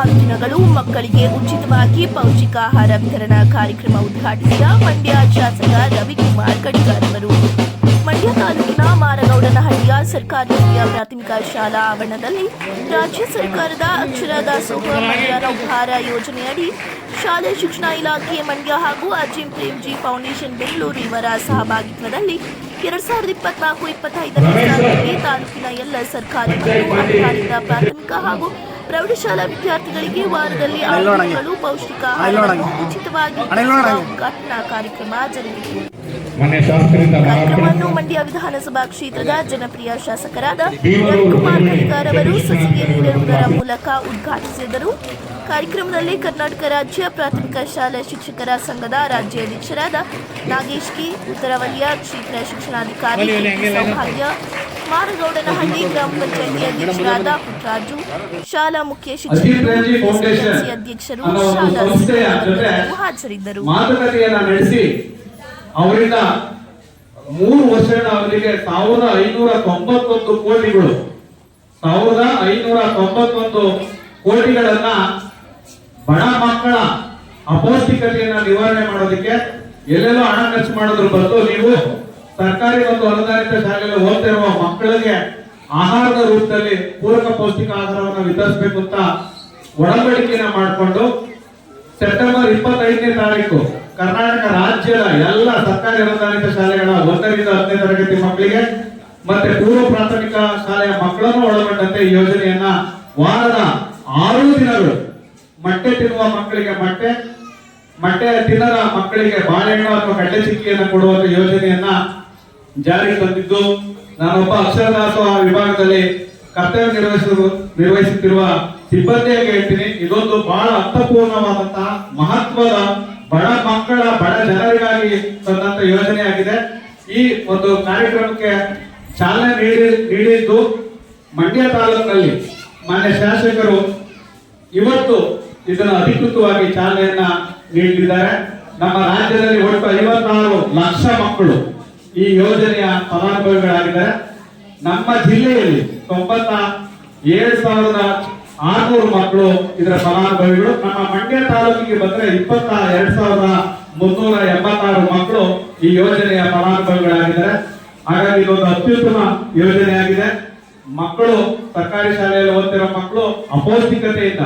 ಆರು ದಿನಗಳು ಮಕ್ಕಳಿಗೆ ಉಚಿತವಾಗಿ ಪೌಷ್ಟಿಕಾಹಾರ ವಿತರಣಾ ಕಾರ್ಯಕ್ರಮ ಉದ್ಘಾಟಿಸಿದ ಮಂಡ್ಯ ಶಾಸಕ ರವಿಕುಮಾರ್ ಕಡಿಗಾರ್ ಅವರು. ಮಂಡ್ಯ ತಾಲೂಕಿನ ಮಾರಗೌಡನಹಳ್ಳಿಯ ಸರ್ಕಾರಿ ಹಿರಿಯ ಪ್ರಾಥಮಿಕ ಶಾಲಾ ಆವರಣದಲ್ಲಿ ರಾಜ್ಯ ಸರ್ಕಾರದ ಅಕ್ಷರ ದಾಸೋಹ ಮಂಡ್ಯ ನೌಹಾರ ಯೋಜನೆಯಡಿ ಶಾಲೆ ಶಿಕ್ಷಣ ಇಲಾಖೆ ಮಂಡ್ಯ ಹಾಗೂ ಅಜಿಂ ಪ್ರೇಮ್ಜಿ ಫೌಂಡೇಶನ್ ಬೆಂಗಳೂರು ಇವರ ಸಹಭಾಗಿತ್ವದಲ್ಲಿ ಎರಡ್ ಸಾವಿರದ ಇಪ್ಪತ್ನಾಲ್ಕು ಇಪ್ಪತ್ತೈದನೇ ಸಾಲಿನಲ್ಲಿ ತಾಲೂಕಿನ ಎಲ್ಲ ಸರ್ಕಾರಿ ಮತ್ತು ಅನುದಾನಿತ ಪ್ರಾಥಮಿಕ ಹಾಗೂ ಪ್ರೌಢಶಾಲಾ ವಿದ್ಯಾರ್ಥಿಗಳಿಗೆ ವಾರದಲ್ಲಿ ಪೌಷ್ಟಿಕ ಆಹಾರವನ್ನು ಉಚಿತವಾಗಿ ಉದ್ಘಾಟನಾ ಕಾರ್ಯಕ್ರಮ ಜರುಗಿತು ಕಾರ್ಯಕ್ರಮವನ್ನು ಮಂಡ್ಯ ವಿಧಾನಸಭಾ ಕ್ಷೇತ್ರದ ಜನಪ್ರಿಯ ಶಾಸಕರಾದ ರವಿಕುಮಾರ್ ಕಲಿಗಾರ್ ಅವರು ಸಸಿಗೆ ನೀಡುವುದರ ಮೂಲಕ ಉದ್ಘಾಟಿಸಿದರು. ಕಾರ್ಯಕ್ರಮದಲ್ಲಿ ಕರ್ನಾಟಕ ರಾಜ್ಯ ಪ್ರಾಥಮಿಕ ಶಾಲಾ ಶಿಕ್ಷಕರ ಸಂಘದ ರಾಜ್ಯ ಅಧ್ಯಕ್ಷರಾದ ನಾಗೇಶ್ ಕಿ. ಉತ್ತರ ವಲಯ ಕ್ಷೇತ್ರ ಶಿಕ್ಷಣಾಧಿಕಾರಿ. ಸೌಭಾಗ್ಯ ಮಾರಗೌಡನಹಳ್ಳಿ ಗ್ರಾಮ ಪಂಚಾಯಿತಿ ಅಧ್ಯಕ್ಷರಾದ ಪುಟ್ಟರಾಜು ಶಾಲಾ ಮುಖ್ಯ ಶಿಕ್ಷಕರು ಎಸ್ಎಸ್ಎಲ್ಸಿ ಅಧ್ಯಕ್ಷರು ಶಾಲಾ ಹಾಜರಿದ್ದರು. ಮಾತುಕತೆಯನ್ನ ನಡೆಸಿ ಅವರಿಂದ ಮೂರು ವರ್ಷಗಳ ಅವಧಿಗೆ ಸಾವಿರದ ಐನೂರ ತೊಂಬತ್ತೊಂದು ಕೋಟಿಗಳು ಸಾವಿರದ ಐನೂರ ತೊಂಬತ್ತೊಂದು ಕೋಟಿಗಳನ್ನ ಬಡ ಮಕ್ಕಳ ಅಪೌಷ್ಟಿಕತೆಯನ್ನ ನಿವಾರಣೆ ಮಾಡೋದಕ್ಕೆ ಎಲ್ಲೆಲ್ಲೋ ಹಣ ಖರ್ಚು ಮಾಡೋದ್ರ ಬದಲು ನೀವು ಸರ್ಕಾರಿ ಮತ್ತು ಅನುದಾನಿತ ಶಾಲೆಯಲ್ಲಿ ಓದ್ತಿರುವ ಮಕ್ಕಳಿಗೆ ಆಹಾರದ ರೂಪದಲ್ಲಿ ಪೂರಕ ಪೌಷ್ಟಿಕ ಆಹಾರವನ್ನು ವಿತರಿಸಬೇಕು ಅಂತ ಒಡಂಬಡಿಕೆಯನ್ನ ಮಾಡಿಕೊಂಡು ಸೆಪ್ಟೆಂಬರ್ ಇಪ್ಪತ್ತೈದನೇ ತಾರೀಕು ಕರ್ನಾಟಕ ರಾಜ್ಯದ ಎಲ್ಲ ಸರ್ಕಾರಿ ಅನುದಾನಿತ ಶಾಲೆಗಳ ಒಂದರಿಂದ ಹತ್ತನೇ ತರಗತಿ ಮಕ್ಕಳಿಗೆ ಮತ್ತೆ ಪೂರ್ವ ಪ್ರಾಥಮಿಕ ಶಾಲೆಯ ಮಕ್ಕಳನ್ನು ಒಳಗೊಂಡಂತೆ ಈ ಯೋಜನೆಯನ್ನ ವಾರದ ಆರು ದಿನಗಳು ಮೊಟ್ಟೆ ತಿನ್ನುವ ಮಕ್ಕಳಿಗೆ ಮೊಟ್ಟೆ ಮೊಟ್ಟೆ ತಿನ್ನದ ಮಕ್ಕಳಿಗೆ ಬಾಳೆಹಣ್ಣು ಅಥವಾ ಕಡ್ಡೆ ಚಿಕ್ಕಿಯನ್ನು ಕೊಡುವಂತ ಯೋಜನೆಯನ್ನ ಜಾರಿಗೆ ತಂದಿದ್ದು, ನಾನೊಬ್ಬ ಅಕ್ಷರದಾಸೋಹ ವಿಭಾಗದಲ್ಲಿ ಕರ್ತವ್ಯ ನಿರ್ವಹಿಸಲು ನಿರ್ವಹಿಸುತ್ತಿರುವ ಸಿಬ್ಬಂದಿಯಾಗಿ ಹೇಳ್ತೀನಿ. ಇದೊಂದು ಬಹಳ ಅರ್ಥಪೂರ್ಣವಾದಂತಹ ಮಹತ್ವದ ಬಡ ಮಕ್ಕಳ, ಬಡ ಜನರಿಗಾಗಿ ತಂದಂತ ಯೋಜನೆಯಾಗಿದೆ. ಈ ಒಂದು ಕಾರ್ಯಕ್ರಮಕ್ಕೆ ಚಾಲನೆ ನೀಡಿ, ನೀಡಿದ್ದು ಮಂಡ್ಯ ತಾಲೂಕಿನಲ್ಲಿ ಮಾನ್ಯ ಶಾಸಕರು ಇವತ್ತು ಇದನ್ನು ಅಧಿಕೃತವಾಗಿ ಚಾಲನೆಯನ್ನ ನೀಡಿದ್ದಾರೆ. ನಮ್ಮ ರಾಜ್ಯದಲ್ಲಿ ಒಟ್ಟು ಐವತ್ತಾರು ಲಕ್ಷ ಮಕ್ಕಳು ಈ ಯೋಜನೆಯ ಫಲಾನುಭವಿಗಳಾಗಿದ್ದಾರೆ. ನಮ್ಮ ಜಿಲ್ಲೆಯಲ್ಲಿ ತೊಂಬತ್ತ ಏಳು ಸಾವಿರದ ಆರ್ನೂರು ಮಕ್ಕಳು ಇದರ ಫಲಾನುಭವಿಗಳು. ನಮ್ಮ ಮಂಡ್ಯ ತಾಲೂಕಿಗೆ ಬಂದ್ರೆ ಇಪ್ಪತ್ತ ಎರಡು ಸಾವಿರದ ಮುನ್ನೂರ ಎಂಬತ್ತಾರು ಮಕ್ಕಳು ಈ ಯೋಜನೆಯ ಫಲಾನುಭವಿಗಳಾಗಿದ್ದಾರೆ. ಹಾಗಾಗಿ ಇದೊಂದು ಅತ್ಯುತ್ತಮ ಯೋಜನೆಯಾಗಿದೆ. ಮಕ್ಕಳು ಸರ್ಕಾರಿ ಶಾಲೆಯಲ್ಲಿ ಓದ್ತಿರೋ ಮಕ್ಕಳು ಅಪೌಷ್ಟಿಕತೆಯಿಂದ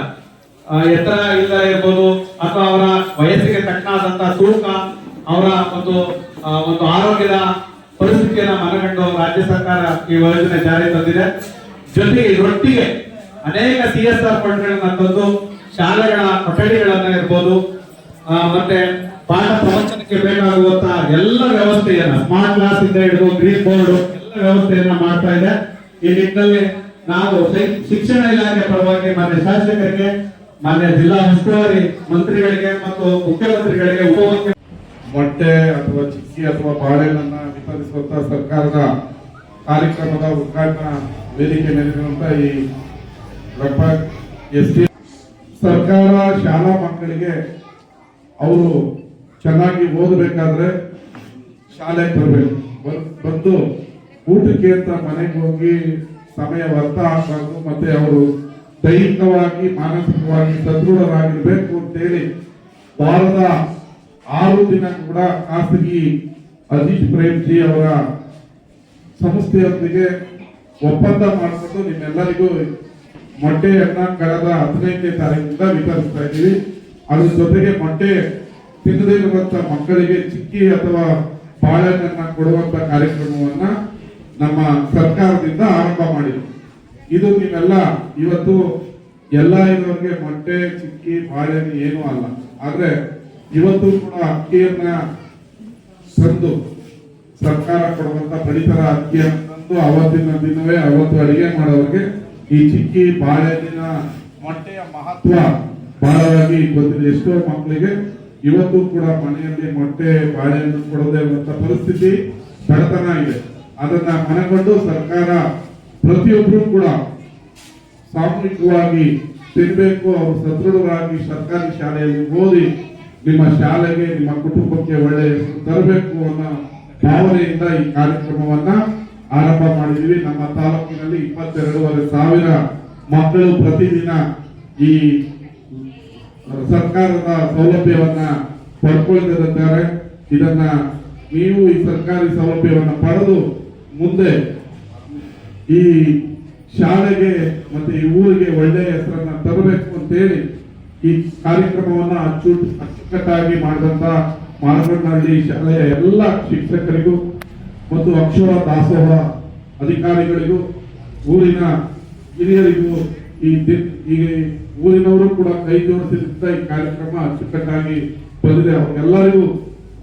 ಎತ್ತರ ಇಲ್ಲ ಇರ್ಬೋದು, ಅಥವಾ ಅವರ ವಯಸ್ಸಿಗೆ ತಕ್ಕನಾದಂತಹ ತೂಕ, ಅವರ ಒಂದು ಒಂದು ಆರೋಗ್ಯದ ಪರಿಸ್ಥಿತಿಯನ್ನ ಮನಗಂಡು ರಾಜ್ಯ ಸರ್ಕಾರ ಈ ಯೋಜನೆ ಜಾರಿಗೆ ತಂದಿದೆ. ಜೊತೆಗೆ ಇದರೊಟ್ಟಿಗೆ ಅನೇಕ ಸಿ ಎಸ್ ಆರ್ ಫಂಡ್ಗಳನ್ನ ತಂದು ಶಾಲೆಗಳ ಕೊಠಡಿಗಳನ್ನ ಇರ್ಬೋದು ಮತ್ತೆ ಪಾಠ ಪ್ರವಚನಕ್ಕೆ ಬೇಕಾಗುವಂತಹ ಎಲ್ಲ ವ್ಯವಸ್ಥೆಯನ್ನ ಸ್ಮಾರ್ಟ್ ಕ್ಲಾಸ್ ಇಂದ ಹಿಡಿದು ಗ್ರೀನ್ ಬೋರ್ಡ್ ಎಲ್ಲ ವ್ಯವಸ್ಥೆಯನ್ನ ಮಾಡ್ತಾ ಇದೆ. ಈ ನಿಟ್ಟಿನಲ್ಲಿ ನಾವು ಶಿಕ್ಷಣ ಇಲಾಖೆ ಪರವಾಗಿ ಮಾನ್ಯ ಶಾಸಕರಿಗೆ, ಮಾನ್ಯ ಜಿಲ್ಲಾ ಉಸ್ತುವಾರಿ ಮಂತ್ರಿಗಳಿಗೆ ಮತ್ತು ಮುಖ್ಯಮಂತ್ರಿಗಳಿಗೆ ಉಪಮುಖ್ಯ ಮೊಟ್ಟೆ ಅಥವಾ ವಿತರಿಸುವಂಥ ಬಾಳೆಹಣ್ಣನ್ನ ವಿತರಿಸುವಂತ ಸರ್ಕಾರದ ಕಾರ್ಯಕ್ರಮದ ಉದ್ಘಾಟನಾ ವೇದಿಕೆ ನಡೆಸಿರುವಂತ ಈ ಡಾಕ್ಟರ್ ಎಸ್ ಟಿ ಸರ್ಕಾರ ಶಾಲಾ ಮಕ್ಕಳಿಗೆ ಅವರು ಚೆನ್ನಾಗಿ ಓದಬೇಕಾದ್ರೆ ಶಾಲೆಗೆ ಬರಬೇಕು. ಬಂದು ಊಟಕ್ಕೆ ಅಂತ ಮನೆಗೆ ಹೋಗಿ ಸಮಯ ವ್ಯರ್ಥ ಆಗಬಾರ್ದು ಮತ್ತೆ ಅವರು ದೈಹಿಕವಾಗಿ, ಮಾನಸಿಕವಾಗಿ ಸದೃಢರಾಗಿರ್ಬೇಕು ಅಂತೇಳಿ ವಾರದ ಆರು ದಿನ ಕೂಡ ಖಾಸಗಿ ಅಜಿತ್ ಪ್ರೇಮ್ಜಿ ಅವರ ಸಂಸ್ಥೆಯೊಂದಿಗೆ ಒಪ್ಪಂದ ಮಾಡಿಕೊಂಡು ನಿಮ್ಮೆಲ್ಲರಿಗೂ ಮೊಟ್ಟೆಯನ್ನ ಕಳೆದ ಹದಿನೈದನೇ ತಾರೀಕಿಂದ ವಿತರಿಸ್ತಾ ಇದ್ದೀವಿ. ಅದ್ರ ಜೊತೆಗೆ ಮೊಟ್ಟೆ ತಿನ್ನದೇ ಮಕ್ಕಳಿಗೆ ಚಿಕ್ಕಿ ಅಥವಾ ಬಾಳೆಹಣ್ಣನ್ನ ಕೊಡುವಂತ ಕಾರ್ಯಕ್ರಮವನ್ನ ನಮ್ಮ ಸರ್ಕಾರದಿಂದ ಆರಂಭ ಮಾಡಿದ್ವಿ. ಇದು ನೀವೆಲ್ಲ ಇವತ್ತು ಎಲ್ಲ ಇರೋರಿಗೆ ಮೊಟ್ಟೆ, ಚಿಕ್ಕಿ, ಬಾಳೆಹಣ್ಣು ಏನೂ ಅಲ್ಲ. ಆದ್ರೆ ಇವತ್ತು ಕೂಡ ಅಕ್ಕಿಯನ್ನ ತಂದು ಸರ್ಕಾರ ಕೊಡುವಂತ ಪಡಿತರ ಅಕ್ಕಿಯನ್ನು ಅವತ್ತಿನ ದಿನವೇ, ಅವತ್ತು ಅಡಿಗೆ ಮಾಡೋರಿಗೆ ಈ ಚಿಕ್ಕಿ ಬಾಳೆಹಣ್ಣಿನ ಮೊಟ್ಟೆಯ ಮಹತ್ವ ಬಹಳವಾಗಿ ಗೊತ್ತಿದೆ. ಎಷ್ಟೋ ಮಕ್ಕಳಿಗೆ ಇವತ್ತು ಕೂಡ ಮನೆಯಲ್ಲಿ ಮೊಟ್ಟೆ, ಬಾಳೆಹಣ್ಣು ಕೊಡದೆ ಇರುವಂತ ಪರಿಸ್ಥಿತಿ ಬಡತನ ಇದೆ ಅದನ್ನ ಮನಗೊಂಡು ಸರ್ಕಾರ ಪ್ರತಿಯೊಬ್ಬರು ಕೂಡ ಸಾಮೂಹಿಕವಾಗಿ ತಿನ್ಬೇಕು. ಅವರು ಸದೃಢರಾಗಿ ಸರ್ಕಾರಿ ಶಾಲೆಯಲ್ಲಿ ಓದಿ ನಿಮ್ಮ ಶಾಲೆಗೆ, ನಿಮ್ಮ ಕುಟುಂಬಕ್ಕೆ ಒಳ್ಳೆಯ ತರಬೇಕು ಅನ್ನೋ ಭಾವನೆಯಿಂದ ಈ ಕಾರ್ಯಕ್ರಮವನ್ನ ಆರಂಭ ಮಾಡಿದೀವಿ ನಮ್ಮ ತಾಲೂಕಿನಲ್ಲಿ ಇಪ್ಪತ್ತೆರಡೂವರೆ ಸಾವಿರ ಮಕ್ಕಳು ಪ್ರತಿದಿನ ಈ ಸರ್ಕಾರದ ಸೌಲಭ್ಯವನ್ನ ಪಡ್ಕೊಳ್ತಿರುತ್ತಾರೆ. ಇದನ್ನ ನೀವು ಈ ಸರ್ಕಾರಿ ಸೌಲಭ್ಯವನ್ನ ಪಡೆದು ಮುಂದೆ ಈ ಶಾಲೆಗೆ ಮತ್ತೆ ಈ ಊರಿಗೆ ಒಳ್ಳೆಯ ಹೆಸರನ್ನ ತರಬೇಕು ಅಂತೇಳಿ ಈ ಕಾರ್ಯಕ್ರಮವನ್ನ ಅಚ್ಚು ಅಚ್ಚುಕಟ್ಟಾಗಿ ಮಾಡಿದಂತ ಮಾರಗೊಂಡಹಳ್ಳಿ ಶಾಲೆಯ ಎಲ್ಲ ಶಿಕ್ಷಕರಿಗೂ ಮತ್ತು ಅಕ್ಷರ ದಾಸೋಹ ಅಧಿಕಾರಿಗಳಿಗೂ ಊರಿನ ಹಿರಿಯರಿಗೂ ಈ ಈ ಊರಿನವರು ಕೂಡ ಕೈ ಜೋಡಿಸಿದ ಈ ಕಾರ್ಯಕ್ರಮ ಅಚ್ಚುಕಟ್ಟಾಗಿ ಬಂದಿದೆ. ಅವ್ರಿಗೆಲ್ಲರಿಗೂ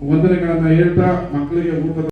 ವಂದನೆಗಳನ್ನ ಹೇಳ್ತಾ ಮಕ್ಕಳಿಗೆ ಊಟದ